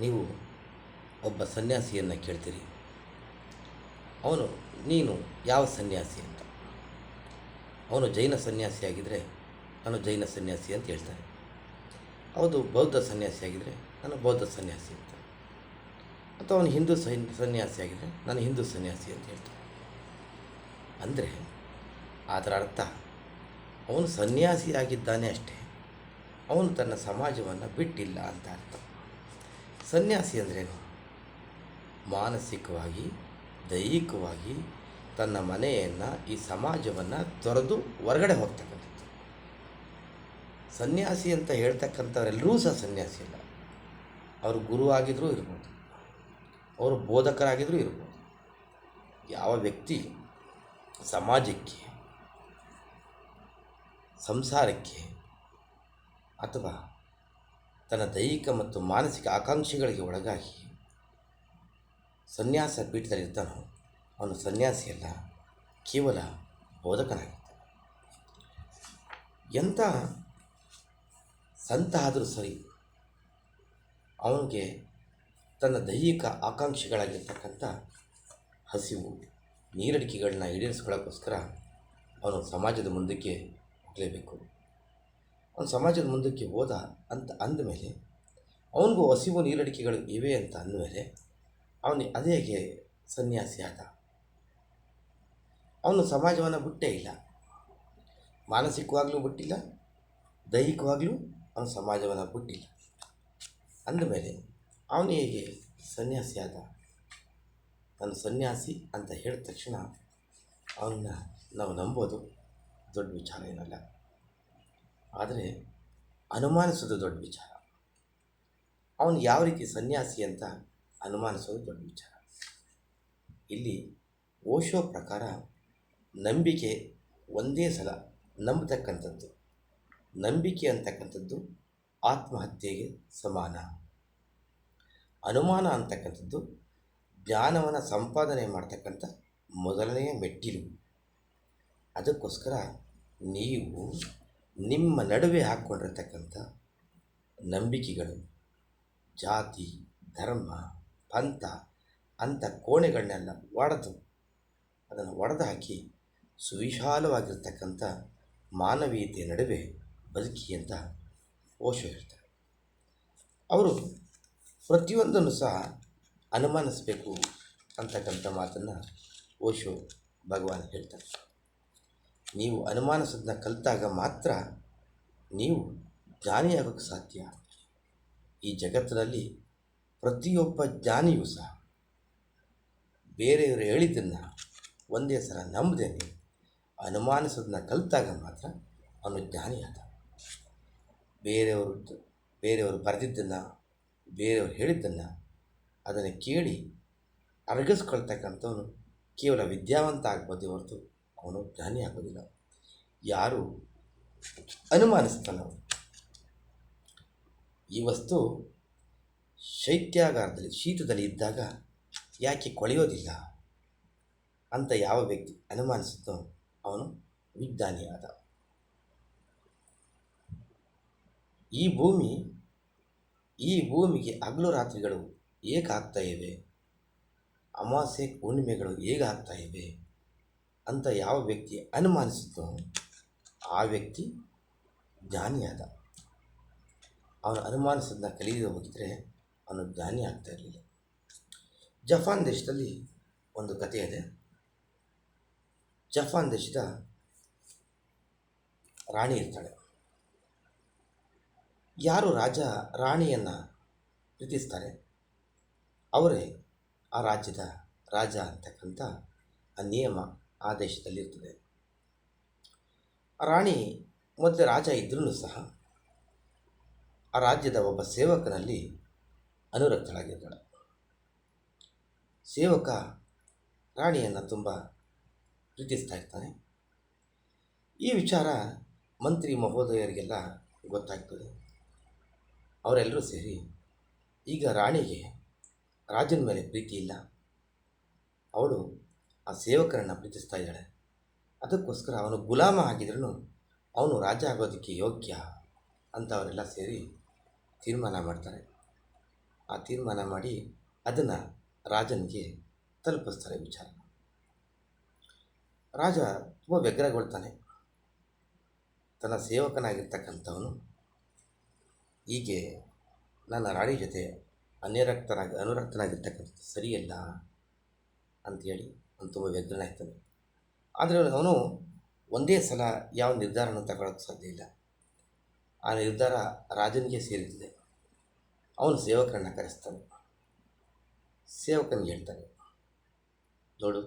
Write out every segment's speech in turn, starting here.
ನೀವು ಒಬ್ಬ ಸನ್ಯಾಸಿಯನ್ನು ಕೇಳ್ತೀರಿ. ಅವನು, ನೀನು ಯಾವ ಸನ್ಯಾಸಿ ಅಂತ. ಅವನು ಜೈನ ಸನ್ಯಾಸಿಯಾಗಿದ್ದರೆ ನಾನು ಜೈನ ಸನ್ಯಾಸಿ ಅಂತ ಹೇಳ್ತಾನೆ. ಅವನು ಬೌದ್ಧ ಸನ್ಯಾಸಿಯಾಗಿದ್ದರೆ ನಾನು ಬೌದ್ಧ ಸನ್ಯಾಸಿ ಅಂತ. ಅಥವಾ ಅವನು ಹಿಂದೂ ಸೈನ್ ಸನ್ಯಾಸಿ ಆಗಿದ್ದರೆ ನಾನು ಹಿಂದೂ ಸನ್ಯಾಸಿ ಅಂತ ಹೇಳ್ತಾನೆ. ಅಂದರೆ, ಅದರ ಅರ್ಥ, ಅವನು ಸನ್ಯಾಸಿಯಾಗಿದ್ದಾನೆ ಅಷ್ಟೇ. ಅವನು ತನ್ನ ಸಮಾಜವನ್ನು ಬಿಟ್ಟಿಲ್ಲ ಅಂತ ಅರ್ಥ. ಸನ್ಯಾಸಿ ಅಂದ್ರೇನು ಮಾನಸಿಕವಾಗಿ, ದೈಹಿಕವಾಗಿ ತನ್ನ ಮನೆಯನ್ನು ಈ ಸಮಾಜವನ್ನು ತೊರೆದು ಹೊರಗಡೆ ಹೋಗ್ತಕ್ಕಂಥದ್ದು. ಸನ್ಯಾಸಿ ಅಂತ ಹೇಳ್ತಕ್ಕಂಥವರೆಲ್ಲರೂ ಸಹ ಸನ್ಯಾಸಿ ಇಲ್ಲ ಅವರು ಗುರು ಆಗಿದ್ರೂ ಇರ್ಬೋದು. ಅವರು ಬೋಧಕರಾಗಿದ್ದರೂ ಇರ್ಬೋದು. ಯಾವ ವ್ಯಕ್ತಿ ಸಮಾಜಕ್ಕೆ, ಸಂಸಾರಕ್ಕೆ ಅಥವಾ ತನ್ನ ದೈಹಿಕ ಮತ್ತು ಮಾನಸಿಕ ಆಕಾಂಕ್ಷೆಗಳಿಗೆ ಒಳಗಾಗಿ ಸನ್ಯಾಸ ಪೀಠದಲ್ಲಿರ್ತಾನೋ ಅವನು ಸನ್ಯಾಸಿಯಲ್ಲ ಕೇವಲ ಬೋಧಕನಾಗಿರ್ತಾನೆ ಎಂಥ ಸಂತ ಆದರೂ ಸರಿ, ಅವನಿಗೆ ತನ್ನ ದೈಹಿಕ ಆಕಾಂಕ್ಷೆಗಳಾಗಿರ್ತಕ್ಕಂಥ ಹಸಿವು, ನೀರಡಿಕೆಗಳನ್ನ ಈಡೇರಿಸ್ಕೊಳ್ಳೋಕ್ಕೋಸ್ಕರ ಅವನು ಸಮಾಜದ ಮುಂದಕ್ಕೆ ಹೋಗಲೇಬೇಕು. ಅವನು ಸಮಾಜದ ಮುಂದಕ್ಕೆ ಹೋದ ಅಂತ ಅಂದಮೇಲೆ ಅವನಿಗೂ ಹಸಿವು ನೀರಡಿಕೆಗಳು ಇವೆ ಅಂತ ಅಂದಮೇಲೆ ಅವನು ಅದೇಗೆ ಸನ್ಯಾಸಿ ಆದ. ಅವನು ಸಮಾಜವನ್ನು ಬಿಟ್ಟೇ ಇಲ್ಲ. ಮಾನಸಿಕವಾಗಲೂ ಬಿಟ್ಟಿಲ್ಲ, ದೈಹಿಕವಾಗಲೂ ಅವನು ಸಮಾಜವನ್ನು ಬಿಟ್ಟಿಲ್ಲ. ಅಂದಮೇಲೆ ಅವನು ಹೇಗೆ ಸನ್ಯಾಸಿ ಆದ? ನಾನು ಸನ್ಯಾಸಿ ಅಂತ ಹೇಳಿದ ತಕ್ಷಣ ಅವನ್ನ ನಾವು ನಂಬೋದು, ದೊಡ್ಡ ವಿಚಾರ ಏನಲ್ಲ. ಆದರೆ ಅನುಮಾನಿಸೋದು ದೊಡ್ಡ ವಿಚಾರ. ಅವನು ಯಾವ ರೀತಿ ಸನ್ಯಾಸಿ ಅಂತ ಅನುಮಾನಿಸೋದು ದೊಡ್ಡ ವಿಚಾರ. ಇಲ್ಲಿ ಓಶೋ ಪ್ರಕಾರ ನಂಬಿಕೆ ಒಂದೇ ಸಲ ನಂಬತಕ್ಕಂಥದ್ದು. ನಂಬಿಕೆ ಅಂತಕ್ಕಂಥದ್ದು ಆತ್ಮಹತ್ಯೆಗೆ ಸಮಾನ. ಅನುಮಾನ ಅಂತಕ್ಕಂಥದ್ದು ಜ್ಞಾನವನ್ನು ಸಂಪಾದನೆ ಮಾಡ್ತಕ್ಕಂಥ ಮೊದಲನೆಯ ಮೆಟ್ಟಿಲು. ಅದಕ್ಕೋಸ್ಕರ ನೀವು ನಿಮ್ಮ ನಡುವೆ ಹಾಕ್ಕೊಂಡಿರ್ತಕ್ಕಂಥ ನಂಬಿಕೆಗಳು, ಜಾತಿ, ಧರ್ಮ, ಪಂಥ, ಅಂಥ ಕೋಣೆಗಳನ್ನೆಲ್ಲ ಒಡೆದು ಅದನ್ನು ಒಡೆದು ಹಾಕಿ ಸುವಿಶಾಲವಾಗಿರ್ತಕ್ಕಂಥ ಮಾನವೀಯತೆಯ ನಡುವೆ ಬದುಕಿ ಅಂತ ಓಶೋ ಹೇಳ್ತಾರೆ. ಅವರು ಪ್ರತಿಯೊಂದನ್ನು ಸಹ ಅನುಮಾನಿಸಬೇಕು ಅಂತಕ್ಕಂಥ ಮಾತನ್ನು ಓಶೋ ಭಗವಾನ್ ಹೇಳ್ತಾರೆ. ನೀವು ಅನುಮಾನಿಸೋದನ್ನ ಕಲಿತಾಗ ಮಾತ್ರ ನೀವು ಜ್ಞಾನಿಯಾಗೋಕ್ಕೆ ಸಾಧ್ಯ. ಈ ಜಗತ್ತಿನಲ್ಲಿ ಪ್ರತಿಯೊಬ್ಬ ಜ್ಞಾನಿಯೂ ಸಹ ಬೇರೆಯವರು ಹೇಳಿದ್ದನ್ನು ಒಂದೇ ಸಲ ನಂಬದೇನೆ. ಅನುಮಾನಿಸೋದನ್ನ ಕಲಿತಾಗ ಮಾತ್ರ ಅವನು ಜ್ಞಾನಿಯಾದ. ಬೇರೆಯವರು ಬೇರೆಯವರು ಬರೆದಿದ್ದನ್ನು, ಬೇರೆಯವರು ಹೇಳಿದ್ದನ್ನು ಅದನ್ನು ಕೇಳಿ ಅರಗಿಸ್ಕೊಳ್ತಕ್ಕಂಥವನು ಕೇವಲ ವಿದ್ಯಾವಂತ ಆಗ್ಬೋದು ಹೊರತು ಅವನು ಜ್ಞಾನಿ ಆಗೋದಿಲ್ಲ. ಯಾರು ಅನುಮಾನಿಸ್ತಾನೋ ಈ ವಸ್ತು ಶೈತ್ಯಾಗಾರದಲ್ಲಿ, ಶೀತದಲ್ಲಿ ಇದ್ದಾಗ ಯಾಕೆ ಕೊಳೆಯೋದಿಲ್ಲ ಅಂತ ಯಾವ ವ್ಯಕ್ತಿ ಅನುಮಾನಿಸುತ್ತೋ ಅವನು ವಿಜ್ಞಾನಿಯಾದ ಈ ಭೂಮಿ, ಈ ಭೂಮಿಗೆ ಹಗಲು ರಾತ್ರಿಗಳು ಹೇಗೆ ಇವೆ? ಅಮಾವಾಸ್ಯೆ ಹುಣ್ಣಿಮೆಗಳು ಹೇಗೆ ಆಗ್ತಾ ಇವೆ? ಅಂತ ಯಾವ ವ್ಯಕ್ತಿ ಅನುಮಾನಿಸುತ್ತೋ ಆ ವ್ಯಕ್ತಿ ಜ್ಞಾನಿಯಾದ ಅವನು ಅನುಮಾನಿಸೋದನ್ನ ಕಲಿಯದೆ ಹೋಗಿದ್ರೆ ಅವನು ಜ್ಞಾನಿ ಆಗ್ತಾ ಇರಲಿಲ್ಲ. ಜಪಾನ್ ದೇಶದಲ್ಲಿ ಒಂದು ಕಥೆ ಇದೆ. ಜಪಾನ್ ದೇಶದ ರಾಣಿ ಇರ್ತಾಳೆ. ಯಾರು ರಾಜ ರಾಣಿಯನ್ನು ಪ್ರೀತಿಸ್ತಾರೆ? ಅವರೇ ಆ ರಾಜ್ಯದ ರಾಜ ಅಂತಕ್ಕಂಥ ಆ ನಿಯಮ. ಆ ದೇಶದಲ್ಲಿರ್ತದೆ ರಾಣಿ ಮೊದಲು ರಾಜ ಇದ್ರೂ ಸಹ ಆ ರಾಜ್ಯದ ಒಬ್ಬ ಸೇವಕನಲ್ಲಿ ಅನುರಕ್ತಳಾಗಿರ್ತಾಳೆ. ಸೇವಕ ರಾಣಿಯನ್ನು ತುಂಬ ಪ್ರೀತಿಸ್ತಾ ಇರ್ತಾನೆ. ಈ ವಿಚಾರ ಮಂತ್ರಿ ಮಹೋದಯರಿಗೆಲ್ಲ ಗೊತ್ತಾಗ್ತದೆ. ಅವರೆಲ್ಲರೂ ಸೇರಿ ಈಗ ರಾಣಿಗೆ ರಾಜನ ಮೇಲೆ ಪ್ರೀತಿ ಇಲ್ಲ. ಅವಳು ಆ ಸೇವಕರನ್ನು ಪ್ರೀತಿಸ್ತಾ ಇದ್ದಾಳೆ. ಅದಕ್ಕೋಸ್ಕರ ಅವನು ಗುಲಾಮ ಆಗಿದ್ರೂ ಅವನು ರಾಜ ಆಗೋದಕ್ಕೆ ಯೋಗ್ಯ ಅಂತ ಸೇರಿ ತೀರ್ಮಾನ ಮಾಡ್ತಾರೆ. ಆ ತೀರ್ಮಾನ ಮಾಡಿ ಅದನ್ನು ರಾಜನಿಗೆ ತಲುಪಿಸ್ತಾರೆ ವಿಚಾರ. ರಾಜ ತುಂಬ ವ್ಯಗ್ರಗೊಳ್ತಾನೆ. ತನ್ನ ಸೇವಕನಾಗಿರ್ತಕ್ಕಂಥವನು ಹೀಗೆ ನನ್ನ ರಾಣಿ ಜೊತೆ ಅನಿರಕ್ತನಾಗಿ ಅನುರಕ್ತನಾಗಿರ್ತಕ್ಕಂಥದ್ದು ಸರಿಯಲ್ಲ ಅಂಥೇಳಿ ಅವನು ತುಂಬ ವ್ಯಗ್ರನಾಗ್ತಾನೆ ಆದರೆ ಅವನು ಒಂದೇ ಸಲ ಯಾವ ನಿರ್ಧಾರವನ್ನು ತಗೊಳ್ಳೋಕ್ಕೆ ಸಾಧ್ಯ ಇಲ್ಲ. ಆ ನಿರ್ಧಾರ ರಾಜನಿಗೆ ಸೇರಿದೆ ಅವನು ಸೇವಕರನ್ನು ಕರೆಸ್ತಾನೆ. ಸೇವಕನಿಗೆ ಹೇಳ್ತಾನೆ, ನೋಡು,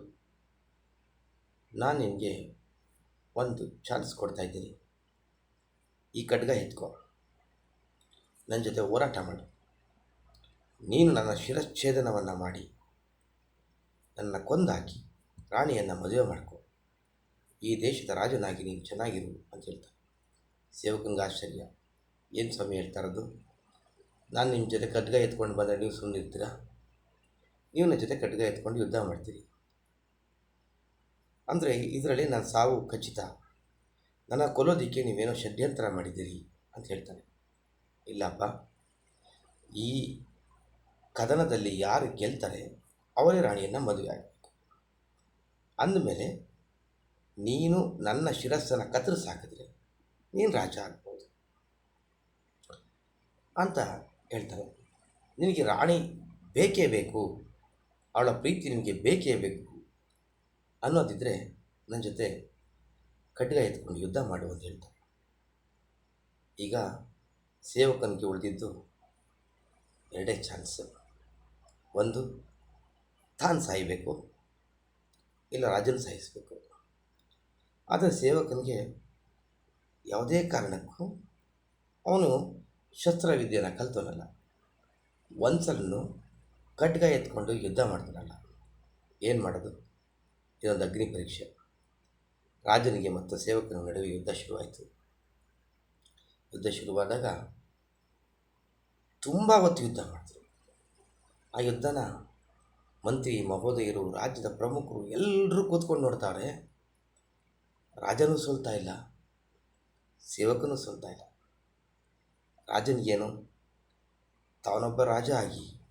ನಾನು ನಿನಗೆ ಒಂದು ಚಾನ್ಸ್ ಕೊಡ್ತಾ ಇದ್ದೀನಿ. ಈ ಖಡ್ಗ ಎತ್ಕೊ. ನನ್ನ ಜೊತೆ ಹೋರಾಟ ಮಾಡು. ನೀನು ನನ್ನ ಶಿರಚ್ಛೇದನವನ್ನು ಮಾಡಿ. ನನ್ನ ಕೊಂದಾಕಿ, ರಾಣಿಯನ್ನು ಮದುವೆ ಮಾಡ್ಕೊ. ಈ ದೇಶದ ರಾಜನಾಗಿ ನೀನು ಚೆನ್ನಾಗಿರು ಅಂತ ಹೇಳ್ತಾನೆ. ಸೇವಕಂಗೆ ಏನು ಸ್ವಾಮಿ ಹೇಳ್ತಾ ಇರೋದು? ನಾನು ನಿಮ್ಮ ಜೊತೆ ಖಡ್ಗ ಎತ್ಕೊಂಡು ಬಂದರೆ ನೀವು ಸುಮ್ಮನೆ ಇರ್ತೀರಾ? ನೀವು ನನ್ನ ಜೊತೆ ಖಡ್ಗ ಎತ್ಕೊಂಡು ಯುದ್ಧ ಮಾಡ್ತೀರಿ. ಅಂದರೆ ಇದರಲ್ಲಿ ನನ್ನ ಸಾವು ಖಚಿತ. ನನ್ನ ಕೊಲೋದಿಕ್ಕೆ ನೀವೇನೋ ಷಡ್ಯಂತರ ಮಾಡಿದ್ದೀರಿ ಅಂತ ಹೇಳ್ತಾನೆ. ಇಲ್ಲಪ್ಪ, ಈ ಕದನದಲ್ಲಿ ಯಾರು ಗೆಲ್ತಾರೆ ಅವರೇ ರಾಣಿಯನ್ನು ಮದುವೆ ಆಗಬೇಕು. ಅಂದಮೇಲೆ ನೀನು ನನ್ನ ಶಿರಸ್ಸನ್ನು ಕತ್ತರಿಸಿ ಹಾಕಿದ್ರೆ ನೀನು ರಾಜ ಆಗ್ಬೋದು. ಅಂತ ಹೇಳ್ತಾರೆ ನಿನಗೆ ರಾಣಿ ಬೇಕೇ ಬೇಕು, ಅವಳ ಪ್ರೀತಿ ನಿನಗೆ ಬೇಕೇ ಬೇಕು ಅನ್ನೋದಿದ್ದರೆ ನನ್ನ ಜೊತೆ ಖಡ್ಗ ಎತ್ಕೊಂಡು ಯುದ್ಧ ಮಾಡು ಅಂತ ಹೇಳ್ತಾರೆ ಈಗ ಸೇವಕನಿಗೆ ಉಳಿದಿದ್ದು ಎರಡೇ ಚಾನ್ಸ್ ಒಂದು ತಾನು ಸಾಯಬೇಕು. ಇಲ್ಲ ರಾಜನ ಸಾಯಿಸಬೇಕು. ಆದರೆ ಸೇವಕನಿಗೆ ಯಾವುದೇ ಕಾರಣಕ್ಕೂ ಅವನು ಶಸ್ತ್ರವಿದ್ಯೆಯನ್ನು ಕಲ್ತವನಲ್ಲ. ಒಂದ್ಸಲೂ ಖಡ್ಗ ಎತ್ಕೊಂಡು ಯುದ್ಧ ಮಾಡ್ತಾನಲ್ಲ. ಏನು ಮಾಡೋದು? ಇದೊಂದು ಅಗ್ನಿ ಪರೀಕ್ಷೆ. ರಾಜನಿಗೆ ಮತ್ತು ಸೇವಕನ ನಡುವೆ ಯುದ್ಧ ಶುರುವಾಯಿತು. ಯುದ್ಧ ಶುರುವಾದಾಗ ತುಂಬ ಹೊತ್ತು ಯುದ್ಧ ಮಾಡಿದ್ರು ಆ ಯುದ್ಧನ ಮಂತ್ರಿ, ಮಹೋದಯರು, ರಾಜ್ಯದ ಪ್ರಮುಖರು ಎಲ್ಲರೂ ಕೂತ್ಕೊಂಡು ನೋಡ್ತಾರೆ. ರಾಜನೂ ಸೋಲ್ತಾ ಇಲ್ಲ. ಸೇವಕನೂ ಸೋಲ್ತಾ ಇಲ್ಲ. ರಾಜನಿಗೇನು? ತಾವನೊಬ್ಬ ರಾಜ ಆಗಿ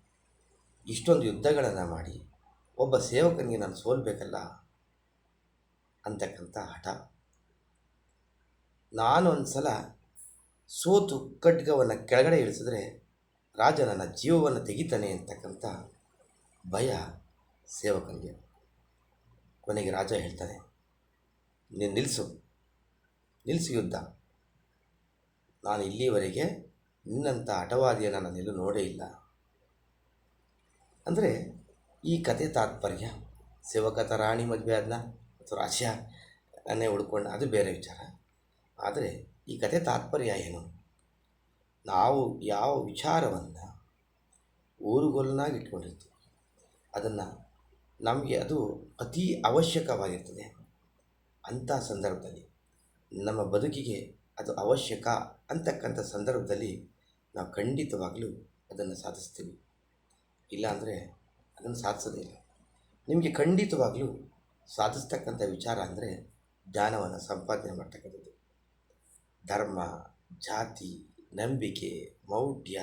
ಇಷ್ಟೊಂದು ಯುದ್ಧಗಳನ್ನು ಮಾಡಿ ಒಬ್ಬ ಸೇವಕನಿಗೆ ನಾನು ಸೋಲ್ಬೇಕಲ್ಲ ಅಂತಕ್ಕಂಥ ಹಠ. ನಾನೊಂದು ಸಲ ಸೋತು ಖಡ್ಗವನ್ನು ಕೆಳಗಡೆ ಇಳಿಸಿದ್ರೆ ರಾಜ ನನ್ನ ಜೀವವನ್ನು ತೆಗಿತಾನೆ ಅಂತಕ್ಕಂಥ ಭಯ ಸೇವಕನಿಗೆ. ಕೊನೆಗೆ ರಾಜ ಹೇಳ್ತಾನೆ, ನೀನು ನಿಲ್ಲಿಸು ನಿಲ್ಲಿಸು ಯುದ್ಧ. ನಾನು ಇಲ್ಲಿಯವರೆಗೆ ನಿನ್ನಂಥ ಹಠವಾದಿಯನ್ನು ನಾನು ಎಲ್ಲೂ ನೋಡೇ ಇಲ್ಲ. ಅಂದರೆ ಈ ಕತೆ ತಾತ್ಪರ್ಯ ಸೇವಕತ ರಾಣಿ ಮದುವೆ ಆದ್ನ ಅಥವಾ ರಾಜ್ಯ ನನ್ನೇ ಉಳ್ಕೊಂಡು, ಅದು ಬೇರೆ ವಿಚಾರ. ಆದರೆ ಈ ಕತೆ ತಾತ್ಪರ್ಯ ಏನು? ನಾವು ಯಾವ ವಿಚಾರವನ್ನು ಊರುಗೋಲನಾಗಿ ಇಟ್ಕೊಂಡಿರ್ತೀವಿ. ಅದನ್ನು ನಮಗೆ ಅದು ಅತಿ ಅವಶ್ಯಕವಾಗಿರ್ತದೆ ಅಂಥ ಸಂದರ್ಭದಲ್ಲಿ. ನಮ್ಮ ಬದುಕಿಗೆ ಅದು ಅವಶ್ಯಕ ಅಂತಕ್ಕಂಥ ಸಂದರ್ಭದಲ್ಲಿ ನಾವು ಖಂಡಿತವಾಗಲೂ ಅದನ್ನು ಸಾಧಿಸ್ತೀವಿ. ಇಲ್ಲಾಂದರೆ ಅದನ್ನು ಸಾಧಿಸೋದೇ ಇಲ್ಲ. ನಿಮಗೆ ಖಂಡಿತವಾಗಲೂ ಸಾಧಿಸ್ತಕ್ಕಂಥ ವಿಚಾರ ಅಂದರೆ ಜ್ಞಾನವನ್ನು ಸಂಪಾದನೆ ಮಾಡ್ತಕ್ಕಂಥದ್ದು. ಧರ್ಮ, ಜಾತಿ, ನಂಬಿಕೆ, ಮೌಢ್ಯ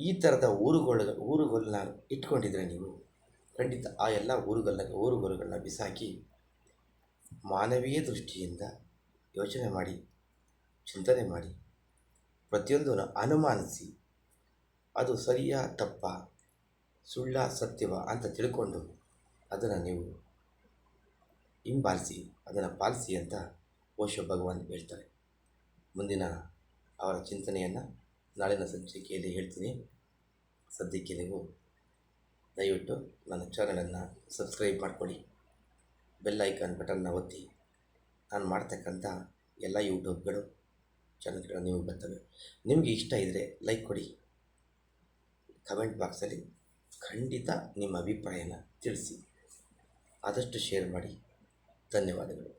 ಈ ಥರದ ಊರುಗಳ ಊರುಗಳನ್ನ ಇಟ್ಕೊಂಡಿದ್ರೆ ನೀವು ಖಂಡಿತ ಆ ಎಲ್ಲ ಊರುಗಳನ್ನ ಊರುಗೋಲುಗಳನ್ನ ಬಿಸಾಕಿ ಮಾನವೀಯ ದೃಷ್ಟಿಯಿಂದ ಯೋಚನೆ ಮಾಡಿ, ಚಿಂತನೆ ಮಾಡಿ, ಪ್ರತಿಯೊಂದನ್ನು ಅನುಮಾನಿಸಿ, ಅದು ಸರಿಯ, ತಪ್ಪ, ಸುಳ್ಳ, ಸತ್ಯವ ಅಂತ ತಿಳ್ಕೊಂಡು ಅದನ್ನು ನೀವು ಹಿಂಬಾಲಿಸಿ, ಅದನ್ನು ಪಾಲಿಸಿ ಅಂತ ಓಶೋ ಭಗವಾನ್ ಹೇಳ್ತಾರೆ. ಮುಂದಿನ ಅವರ ಚಿಂತನೆಯನ್ನು ನಾಳಿನ ಸಂಚಿಕೆಯಲ್ಲಿ ಹೇಳ್ತೀನಿ. ಸದ್ಯಕ್ಕೆ ನೀವು ದಯವಿಟ್ಟು ನನ್ನ ಚಾನಲನ್ನು ಸಬ್ಸ್ಕ್ರೈಬ್ ಮಾಡ್ಕೊಳ್ಳಿ. ಬೆಲ್ ಐಕಾನ್ ಬಟನ್ನ ಒತ್ತಿ. ನಾನು ಮಾಡ್ತಕ್ಕಂಥ ಎಲ್ಲ ಯೂಟ್ಯೂಬ್ಗಳು, ಚಾನಲ್ಗಳು ನಿಮಗೆ ಬರ್ತವೆ. ನಿಮಗೆ ಇಷ್ಟ ಇದ್ದರೆ ಲೈಕ್ ಕೊಡಿ. ಕಮೆಂಟ್ ಬಾಕ್ಸಲ್ಲಿ ಖಂಡಿತ ನಿಮ್ಮ ಅಭಿಪ್ರಾಯನ ತಿಳಿಸಿ. ಆದಷ್ಟು ಶೇರ್ ಮಾಡಿ. ಧನ್ಯವಾದಗಳು.